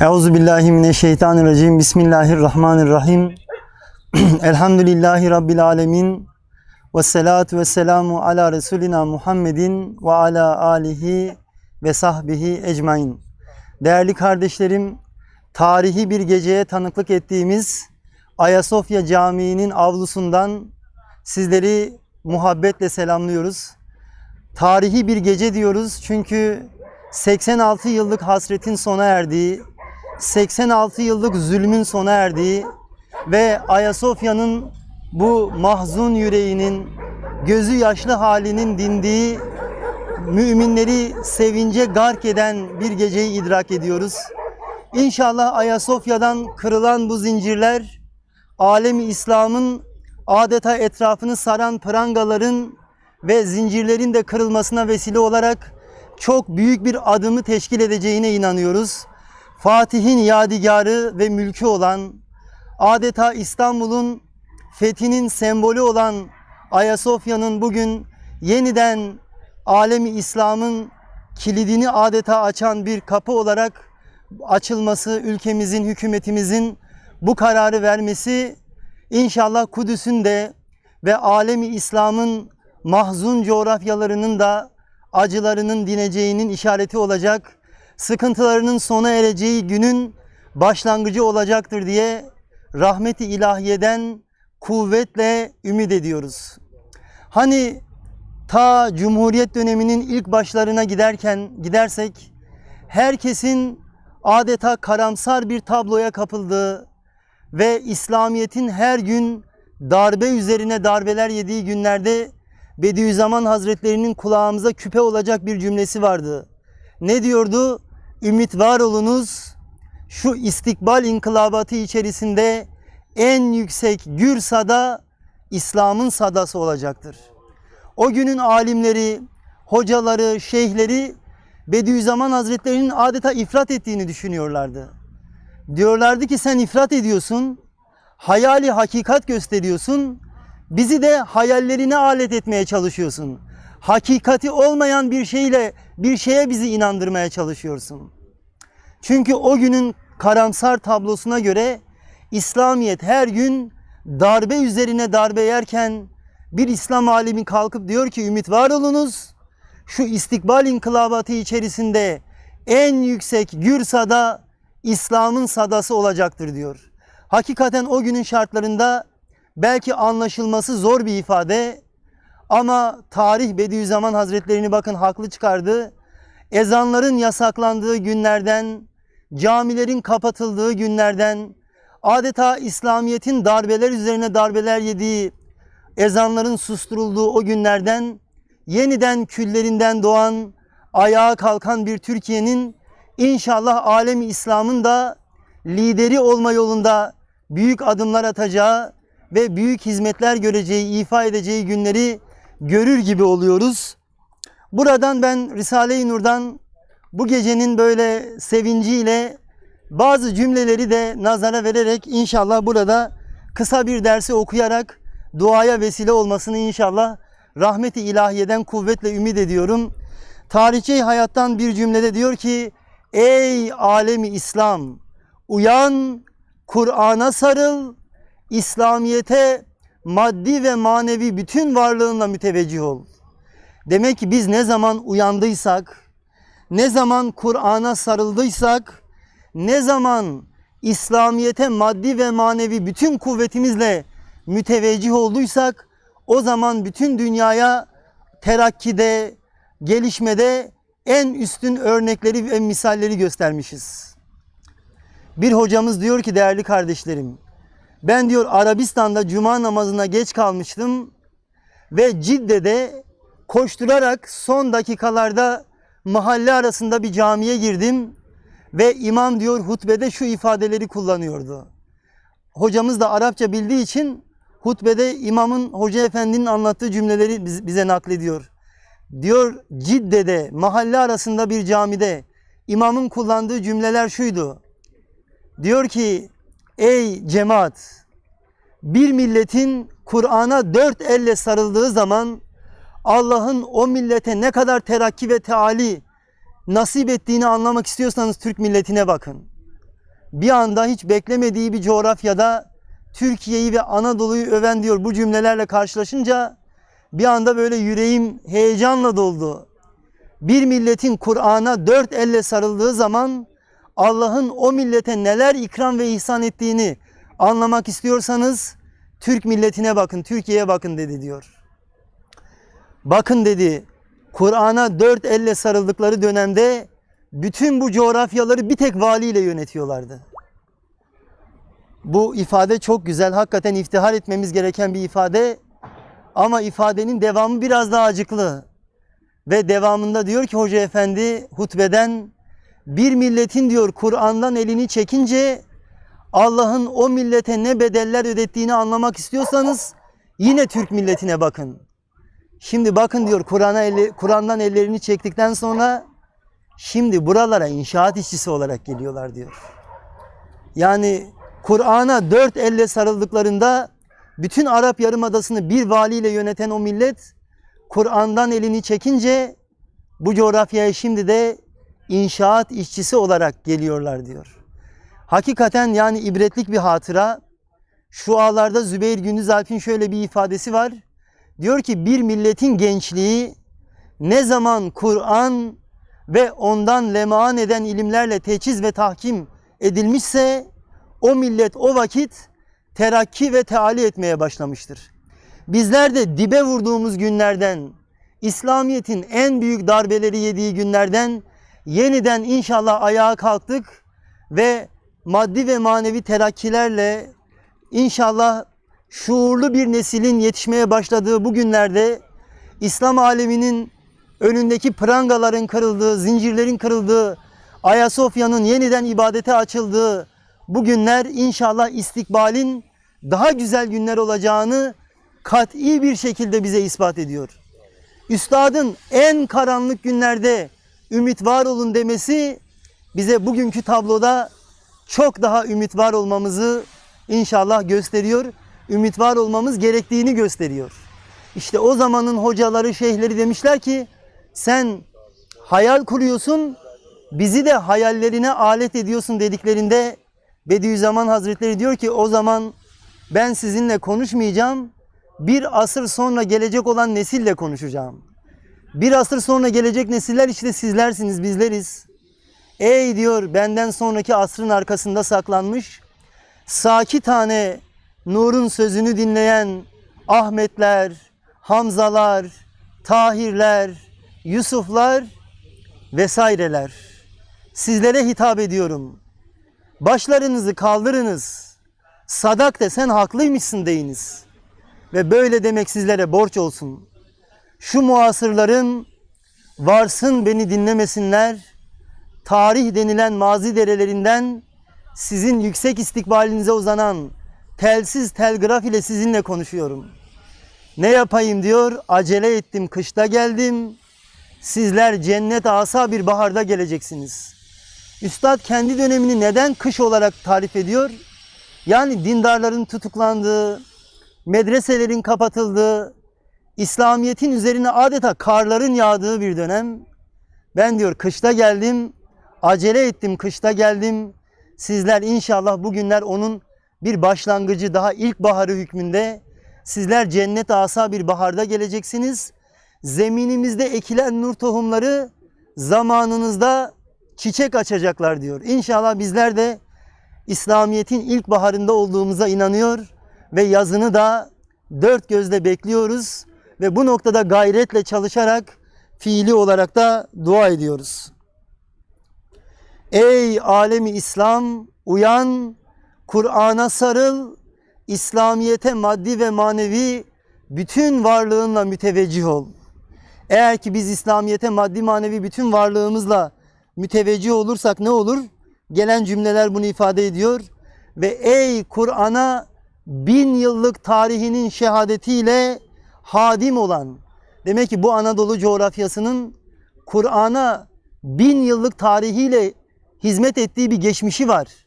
Euzu billahi mineşşeytanirracim. Bismillahirrahmanirrahim. Elhamdülillahi rabbil alamin. Ve salatu ve selamu ala Resulina Muhammedin ve ala alihi ve sahbihi ecmain. Değerli kardeşlerim, tarihi bir geceye tanıklık ettiğimiz Ayasofya Camii'nin avlusundan sizleri muhabbetle selamlıyoruz. Tarihi bir gece diyoruz çünkü 86 yıllık hasretin sona erdiği, 86 yıllık zulmün sona erdiği ve Ayasofya'nın bu mahzun yüreğinin, gözü yaşlı halinin dindiği, müminleri sevince gark eden bir geceyi idrak ediyoruz. İnşallah Ayasofya'dan kırılan bu zincirler, alemi İslam'ın adeta etrafını saran prangaların ve zincirlerin de kırılmasına vesile olarak çok büyük bir adımı teşkil edeceğine inanıyoruz. Fatih'in yadigarı ve mülkü olan, adeta İstanbul'un fethinin sembolü olan Ayasofya'nın bugün yeniden alemi İslam'ın kilidini adeta açan bir kapı olarak açılması, ülkemizin, hükümetimizin bu kararı vermesi inşallah Kudüs'ün de ve alemi İslam'ın mahzun coğrafyalarının da acılarının dineceğinin işareti olacak, sıkıntılarının sona ereceği günün başlangıcı olacaktır diye rahmeti ilahiyeden kuvvetle ümit ediyoruz. Hani ta Cumhuriyet döneminin ilk başlarına giderken gidersek herkesin adeta karamsar bir tabloya kapıldığı ve İslamiyet'in her gün darbe üzerine darbeler yediği günlerde Bediüzzaman Hazretlerinin kulağımıza küpe olacak bir cümlesi vardı. Ne diyordu? Ümit var olunuz. Şu istikbal inkılabatı içerisinde en yüksek gür sada İslam'ın sadası olacaktır. O günün alimleri, hocaları, şeyhleri Bediüzzaman Hazretlerinin adeta ifrat ettiğini düşünüyorlardı. Diyorlardı ki sen ifrat ediyorsun, hayali hakikat gösteriyorsun, bizi de hayallerine alet etmeye çalışıyorsun. Hakikati olmayan bir şeyle bir şeye bizi inandırmaya çalışıyorsun. Çünkü o günün karamsar tablosuna göre İslamiyet her gün darbe üzerine darbe yerken bir İslam alimi kalkıp diyor ki ümit var olunuz. Şu istikbal inkılabatı içerisinde en yüksek gür sada İslam'ın sadası olacaktır diyor. Hakikaten o günün şartlarında belki anlaşılması zor bir ifade ama tarih Bediüzzaman Hazretlerini bakın haklı çıkardı. Ezanların yasaklandığı günlerden, camilerin kapatıldığı günlerden, adeta İslamiyet'in darbeler üzerine darbeler yediği, ezanların susturulduğu o günlerden yeniden küllerinden doğan, ayağa kalkan bir Türkiye'nin inşallah alemi İslam'ın da lideri olma yolunda büyük adımlar atacağı ve büyük hizmetler göreceği, ifa edeceği günleri görür gibi oluyoruz. Buradan ben Risale-i Nur'dan bu gecenin böyle sevinciyle bazı cümleleri de nazara vererek inşallah burada kısa bir dersi okuyarak duaya vesile olmasını inşallah rahmeti ilahiyeden kuvvetle ümit ediyorum. Tarihçi hayattan bir cümlede diyor ki Ey alemi İslam uyan Kur'an'a sarıl İslamiyete maddi ve manevi bütün varlığınla müteveccih ol. Demek ki biz ne zaman uyandıysak, ne zaman Kur'an'a sarıldıysak, ne zaman İslamiyete maddi ve manevi bütün kuvvetimizle müteveccih olduysak, o zaman bütün dünyaya terakkide, gelişmede en üstün örnekleri ve misalleri göstermişiz. Bir hocamız diyor ki değerli kardeşlerim, ben diyor Arabistan'da cuma namazına geç kalmıştım ve Cidde'de koşturarak son dakikalarda mahalle arasında bir camiye girdim ve imam diyor hutbede şu ifadeleri kullanıyordu. Hocamız da Arapça bildiği için hutbede imamın hoca efendinin anlattığı cümleleri bize naklediyor. Diyor Cidde'de mahalle arasında bir camide imamın kullandığı cümleler şuydu. Diyor ki ey cemaat bir milletin Kur'an'a dört elle sarıldığı zaman Allah'ın o millete ne kadar terakki ve teali nasip ettiğini anlamak istiyorsanız Türk milletine bakın. bir anda hiç beklemediği bir coğrafyada Türkiye'yi ve Anadolu'yu öven diyor bu cümlelerle karşılaşınca bir anda böyle yüreğim heyecanla doldu. Bir milletin Kur'an'a dört elle sarıldığı zaman Allah'ın o millete neler ikram ve ihsan ettiğini anlamak istiyorsanız Türk milletine bakın, Türkiye'ye bakın dedi diyor. Bakın dedi, Kur'an'a dört elle sarıldıkları dönemde bütün bu coğrafyaları bir tek valiyle yönetiyorlardı. Bu ifade çok güzel, hakikaten iftihar etmemiz gereken bir ifade. Ama ifadenin devamı biraz daha acıklı. Ve devamında diyor ki Hoca Efendi hutbeden bir milletin diyor Kur'an'dan elini çekince Allah'ın o millete ne bedeller ödettiğini anlamak istiyorsanız yine Türk milletine bakın. Şimdi bakın diyor Kur'an'a eli, Kur'an'dan ellerini çektikten sonra şimdi buralara inşaat işçisi olarak geliyorlar diyor. Yani Kur'an'a dört elle sarıldıklarında bütün Arap Yarımadası'nı bir valiyle yöneten o millet Kur'an'dan elini çekince bu coğrafyaya şimdi de inşaat işçisi olarak geliyorlar diyor. Hakikaten yani ibretlik bir hatıra. Şu ağlarda Zübeyir Gündüz Alp'in şöyle bir ifadesi var. Diyor ki bir milletin gençliği ne zaman Kur'an ve ondan lemaan eden ilimlerle teçhiz ve tahkim edilmişse o millet o vakit terakki ve teali etmeye başlamıştır. Bizler de dibe vurduğumuz günlerden, İslamiyet'in en büyük darbeleri yediği günlerden yeniden inşallah ayağa kalktık ve maddi ve manevi terakkilerle inşallah şuurlu bir neslin yetişmeye başladığı bu günlerde İslam aleminin önündeki prangaların kırıldığı, zincirlerin kırıldığı, Ayasofya'nın yeniden ibadete açıldığı bu günler inşallah istikbalin daha güzel günler olacağını kat'i bir şekilde bize ispat ediyor. Üstadın en karanlık günlerde ümit var olun demesi bize bugünkü tabloda çok daha ümit var olmamızı inşallah gösteriyor. Ümit var olmamız gerektiğini gösteriyor. İşte o zamanın hocaları, şeyhleri demişler ki sen hayal kuruyorsun, bizi de hayallerine alet ediyorsun dediklerinde Bediüzzaman Hazretleri diyor ki o zaman ben sizinle konuşmayacağım. Bir asır sonra gelecek olan nesille konuşacağım. Bir asır sonra gelecek nesiller işte sizlersiniz, bizleriz. Ey diyor benden sonraki asrın arkasında saklanmış saki tane nurun sözünü dinleyen Ahmetler, Hamzalar, Tahirler, Yusuflar vesaireler. Sizlere hitap ediyorum. Başlarınızı kaldırınız. Sadak de sen haklıymışsın deyiniz. Ve böyle demek sizlere borç olsun. Şu muasırların varsın beni dinlemesinler. Tarih denilen mazi derelerinden sizin yüksek istikbalinize uzanan telsiz telgraf ile sizinle konuşuyorum. Ne yapayım diyor, acele ettim, kışta geldim. Sizler cennet asa bir baharda geleceksiniz. Üstad kendi dönemini neden kış olarak tarif ediyor? Yani dindarların tutuklandığı, medreselerin kapatıldığı, İslamiyet'in üzerine adeta karların yağdığı bir dönem. Ben diyor kışta geldim, acele ettim kışta geldim. Sizler inşallah bugünler onun bir başlangıcı daha ilk baharı hükmünde. Sizler cennet asa bir baharda geleceksiniz. Zeminimizde ekilen nur tohumları zamanınızda çiçek açacaklar diyor. İnşallah bizler de İslamiyet'in ilk baharında olduğumuza inanıyor ve yazını da dört gözle bekliyoruz ve bu noktada gayretle çalışarak fiili olarak da dua ediyoruz. Ey alemi İslam uyan, Kur'an'a sarıl, İslamiyete maddi ve manevi bütün varlığınla müteveccih ol. Eğer ki biz İslamiyete maddi manevi bütün varlığımızla müteveccih olursak ne olur? Gelen cümleler bunu ifade ediyor. Ve ey Kur'an'a bin yıllık tarihinin şehadetiyle hadim olan, demek ki bu Anadolu coğrafyasının Kur'an'a bin yıllık tarihiyle hizmet ettiği bir geçmişi var.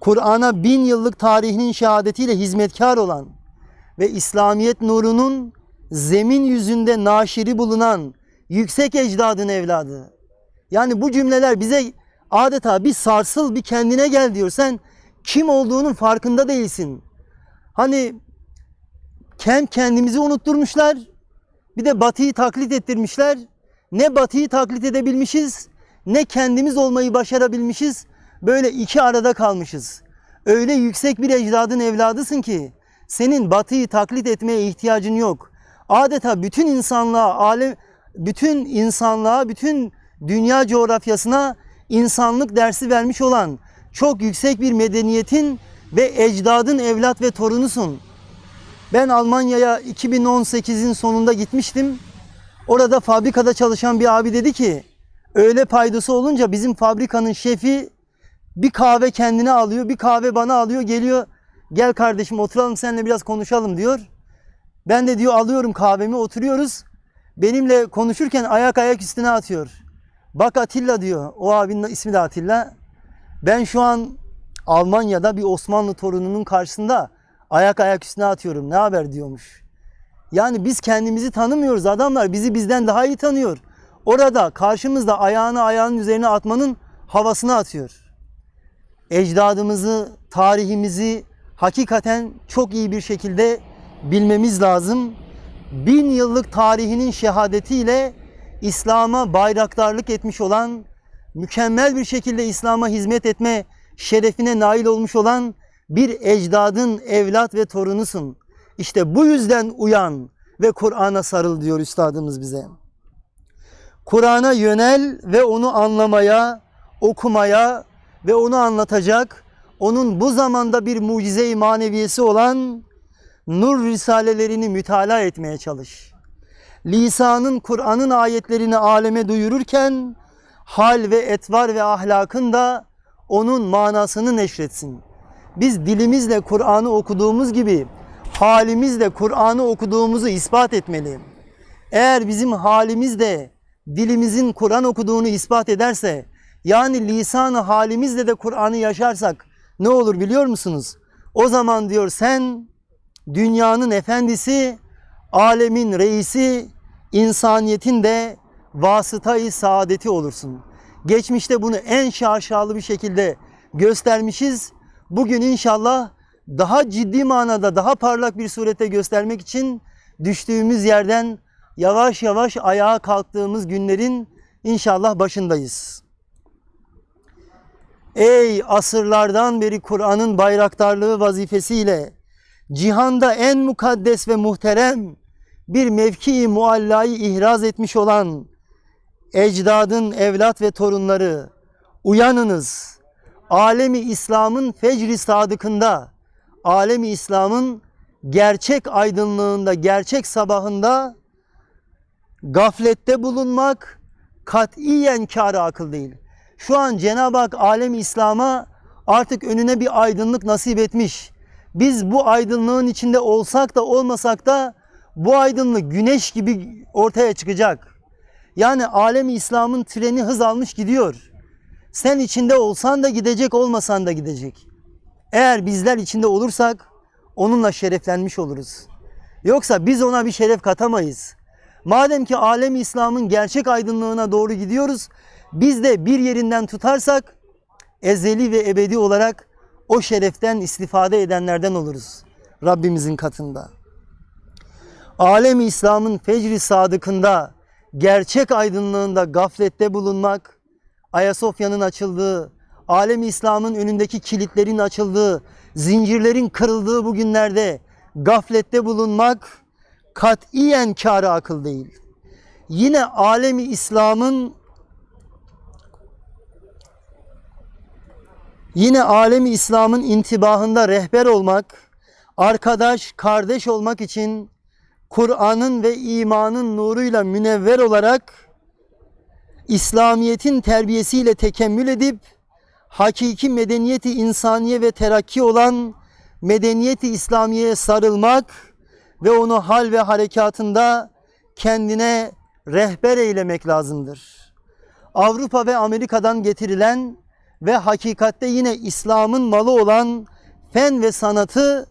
Kur'an'a bin yıllık tarihinin şehadetiyle hizmetkar olan ve İslamiyet nurunun zemin yüzünde naşiri bulunan yüksek ecdadın evladı. Yani bu cümleler bize adeta bir sarsıl bir kendine gel diyor. Sen kim olduğunun farkında değilsin. Hani kem kendimizi unutturmuşlar. Bir de batıyı taklit ettirmişler. Ne batıyı taklit edebilmişiz ne kendimiz olmayı başarabilmişiz. Böyle iki arada kalmışız. Öyle yüksek bir ecdadın evladısın ki senin batıyı taklit etmeye ihtiyacın yok. Adeta bütün insanlığa, alem, bütün insanlığa, bütün dünya coğrafyasına insanlık dersi vermiş olan çok yüksek bir medeniyetin ve ecdadın evlat ve torunusun. Ben Almanya'ya 2018'in sonunda gitmiştim. Orada fabrikada çalışan bir abi dedi ki öyle paydası olunca bizim fabrikanın şefi bir kahve kendine alıyor, bir kahve bana alıyor, geliyor. Gel kardeşim oturalım seninle biraz konuşalım diyor. Ben de diyor alıyorum kahvemi oturuyoruz. Benimle konuşurken ayak ayak üstüne atıyor. Bak Atilla diyor. O abinin ismi de Atilla. Ben şu an Almanya'da bir Osmanlı torununun karşısında ayak ayak üstüne atıyorum. Ne haber diyormuş. Yani biz kendimizi tanımıyoruz. Adamlar bizi bizden daha iyi tanıyor. Orada karşımızda ayağını ayağının üzerine atmanın havasını atıyor. Ecdadımızı, tarihimizi hakikaten çok iyi bir şekilde bilmemiz lazım. Bin yıllık tarihinin şehadetiyle İslam'a bayraktarlık etmiş olan, mükemmel bir şekilde İslam'a hizmet etme şerefine nail olmuş olan bir ecdadın evlat ve torunusun. İşte bu yüzden uyan ve Kur'an'a sarıl diyor üstadımız bize. Kur'an'a yönel ve onu anlamaya, okumaya ve onu anlatacak, onun bu zamanda bir mucize-i maneviyesi olan nur risalelerini mütalaa etmeye çalış. Lisanın Kur'an'ın ayetlerini aleme duyururken hal ve etvar ve ahlakın da onun manasını neşretsin. Biz dilimizle Kur'an'ı okuduğumuz gibi halimizle Kur'an'ı okuduğumuzu ispat etmeli. Eğer bizim halimiz de dilimizin Kur'an okuduğunu ispat ederse, yani lisan halimizle de Kur'an'ı yaşarsak ne olur biliyor musunuz? O zaman diyor sen dünyanın efendisi, alemin reisi, insaniyetin de vasıtayı saadeti olursun. Geçmişte bunu en şaşalı bir şekilde göstermişiz. Bugün inşallah daha ciddi manada, daha parlak bir surette göstermek için düştüğümüz yerden yavaş yavaş ayağa kalktığımız günlerin inşallah başındayız. Ey asırlardan beri Kur'an'ın bayraktarlığı vazifesiyle cihanda en mukaddes ve muhterem bir mevki muallayı ihraz etmiş olan ecdadın evlat ve torunları uyanınız. Alemi İslam'ın fecri sadıkında, alemi İslam'ın gerçek aydınlığında, gerçek sabahında gaflette bulunmak katiyen kârı akıl değil. Şu an Cenab-ı Hak alem İslam'a artık önüne bir aydınlık nasip etmiş. Biz bu aydınlığın içinde olsak da olmasak da bu aydınlık güneş gibi ortaya çıkacak. Yani alem İslam'ın treni hız almış gidiyor. Sen içinde olsan da gidecek, olmasan da gidecek. Eğer bizler içinde olursak onunla şereflenmiş oluruz. Yoksa biz ona bir şeref katamayız. Madem ki alem İslam'ın gerçek aydınlığına doğru gidiyoruz, biz de bir yerinden tutarsak ezeli ve ebedi olarak o şereften istifade edenlerden oluruz Rabbimizin katında. Alem İslam'ın fecri sadıkında, gerçek aydınlığında gaflette bulunmak, Ayasofya'nın açıldığı, alem İslam'ın önündeki kilitlerin açıldığı, zincirlerin kırıldığı bu günlerde gaflette bulunmak katiyen kârı akıl değil. Yine alemi İslam'ın Yine alemi İslam'ın intibahında rehber olmak, arkadaş, kardeş olmak için Kur'an'ın ve imanın nuruyla münevver olarak İslamiyet'in terbiyesiyle tekemmül edip hakiki medeniyeti insaniye ve terakki olan medeniyeti İslamiye'ye sarılmak ve onu hal ve harekatında kendine rehber eylemek lazımdır. Avrupa ve Amerika'dan getirilen ve hakikatte yine İslam'ın malı olan fen ve sanatı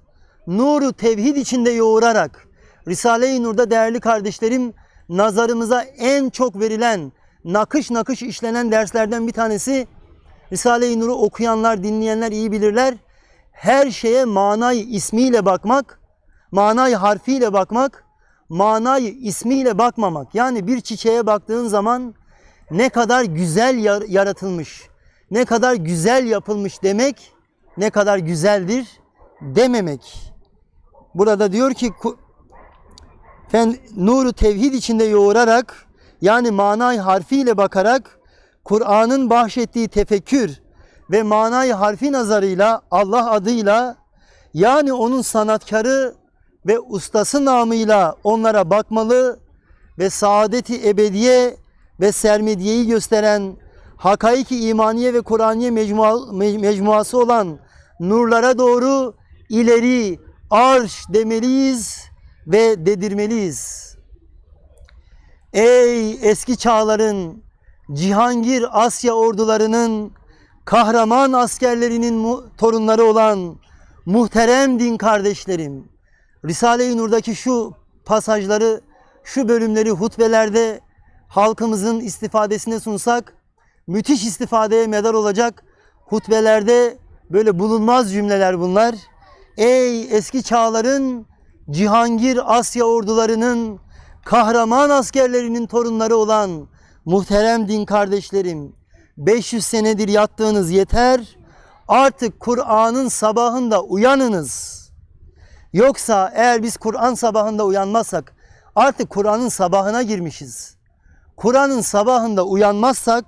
nuru tevhid içinde yoğurarak Risale-i Nur'da değerli kardeşlerim nazarımıza en çok verilen nakış nakış işlenen derslerden bir tanesi Risale-i Nur'u okuyanlar, dinleyenler iyi bilirler. Her şeye manayı ismiyle bakmak, manayı harfiyle bakmak, manayı ismiyle bakmamak. Yani bir çiçeğe baktığın zaman ne kadar güzel yar- yaratılmış, ne kadar güzel yapılmış demek, ne kadar güzeldir dememek. Burada diyor ki nuru tevhid içinde yoğurarak yani manayı harfiyle bakarak Kur'an'ın bahşettiği tefekkür ve manayı harfi nazarıyla Allah adıyla yani onun sanatkarı ve ustası namıyla onlara bakmalı ve saadeti ebediye ve sermediyeyi gösteren hakaiki imaniye ve Kur'aniye mecmua, me- mecmuası olan nurlara doğru ileri arş demeliyiz ve dedirmeliyiz. Ey eski çağların Cihangir Asya ordularının kahraman askerlerinin torunları olan muhterem din kardeşlerim. Risale-i Nur'daki şu pasajları, şu bölümleri hutbelerde halkımızın istifadesine sunsak müthiş istifadeye medar olacak hutbelerde böyle bulunmaz cümleler bunlar. Ey eski çağların Cihangir Asya ordularının kahraman askerlerinin torunları olan muhterem din kardeşlerim 500 senedir yattığınız yeter artık Kur'an'ın sabahında uyanınız. Yoksa eğer biz Kur'an sabahında uyanmazsak artık Kur'an'ın sabahına girmişiz. Kur'an'ın sabahında uyanmazsak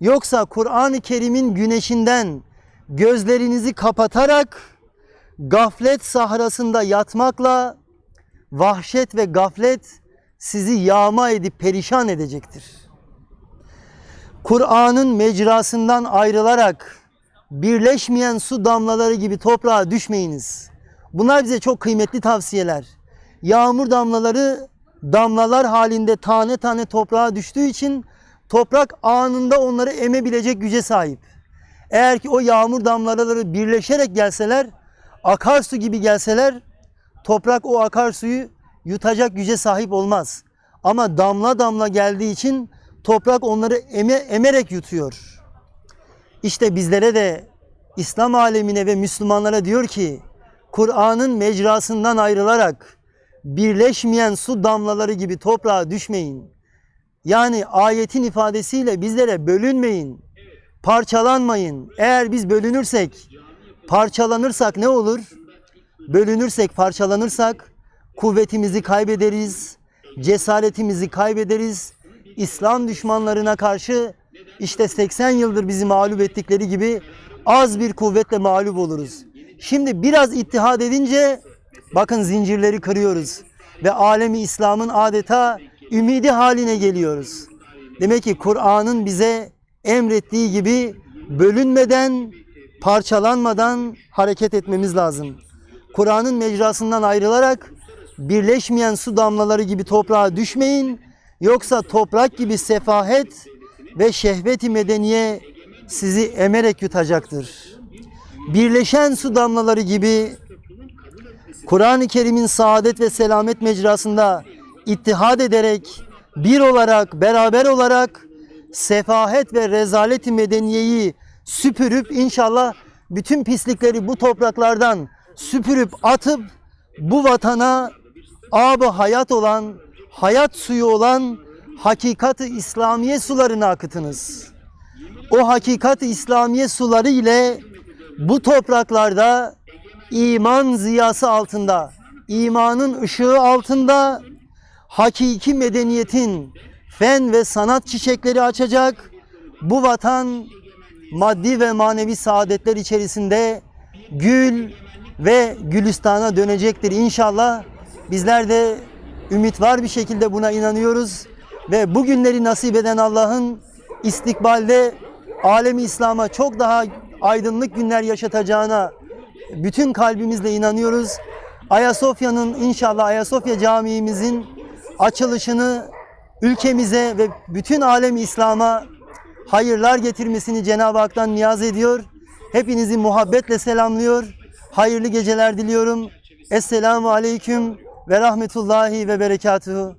yoksa Kur'an-ı Kerim'in güneşinden gözlerinizi kapatarak gaflet sahrasında yatmakla vahşet ve gaflet sizi yağma edip perişan edecektir. Kur'an'ın mecrasından ayrılarak birleşmeyen su damlaları gibi toprağa düşmeyiniz. Bunlar bize çok kıymetli tavsiyeler. Yağmur damlaları damlalar halinde tane tane toprağa düştüğü için toprak anında onları emebilecek güce sahip. Eğer ki o yağmur damlaları birleşerek gelseler, akarsu gibi gelseler toprak o akarsuyu yutacak güce sahip olmaz. Ama damla damla geldiği için toprak onları eme, emerek yutuyor. İşte bizlere de İslam alemine ve Müslümanlara diyor ki Kur'an'ın mecrasından ayrılarak birleşmeyen su damlaları gibi toprağa düşmeyin. Yani ayetin ifadesiyle bizlere bölünmeyin, parçalanmayın. Eğer biz bölünürsek, parçalanırsak ne olur? Bölünürsek, parçalanırsak kuvvetimizi kaybederiz, cesaretimizi kaybederiz. İslam düşmanlarına karşı işte 80 yıldır bizi mağlup ettikleri gibi az bir kuvvetle mağlup oluruz. Şimdi biraz ittihad edince bakın zincirleri kırıyoruz ve alemi İslam'ın adeta ümidi haline geliyoruz. Demek ki Kur'an'ın bize emrettiği gibi bölünmeden, parçalanmadan hareket etmemiz lazım. Kur'an'ın mecrasından ayrılarak birleşmeyen su damlaları gibi toprağa düşmeyin. Yoksa toprak gibi sefahet ve şehveti medeniye sizi emerek yutacaktır. Birleşen su damlaları gibi Kur'an-ı Kerim'in saadet ve selamet mecrasında ittihad ederek bir olarak, beraber olarak sefahet ve rezaleti medeniyeyi süpürüp inşallah bütün pislikleri bu topraklardan süpürüp atıp bu vatana abı hayat olan, hayat suyu olan hakikati İslamiye sularını akıtınız. O hakikati İslamiye suları ile bu topraklarda iman ziyası altında, imanın ışığı altında hakiki medeniyetin fen ve sanat çiçekleri açacak. Bu vatan maddi ve manevi saadetler içerisinde gül ve gülistana dönecektir inşallah. Bizler de ümit var bir şekilde buna inanıyoruz ve bugünleri nasip eden Allah'ın istikbalde alemi İslam'a çok daha aydınlık günler yaşatacağına bütün kalbimizle inanıyoruz. Ayasofya'nın inşallah Ayasofya Camii'mizin açılışını ülkemize ve bütün alem İslam'a hayırlar getirmesini Cenab-ı Hak'tan niyaz ediyor. Hepinizi muhabbetle selamlıyor. Hayırlı geceler diliyorum. Esselamu Aleyküm ve Rahmetullahi ve Berekatuhu.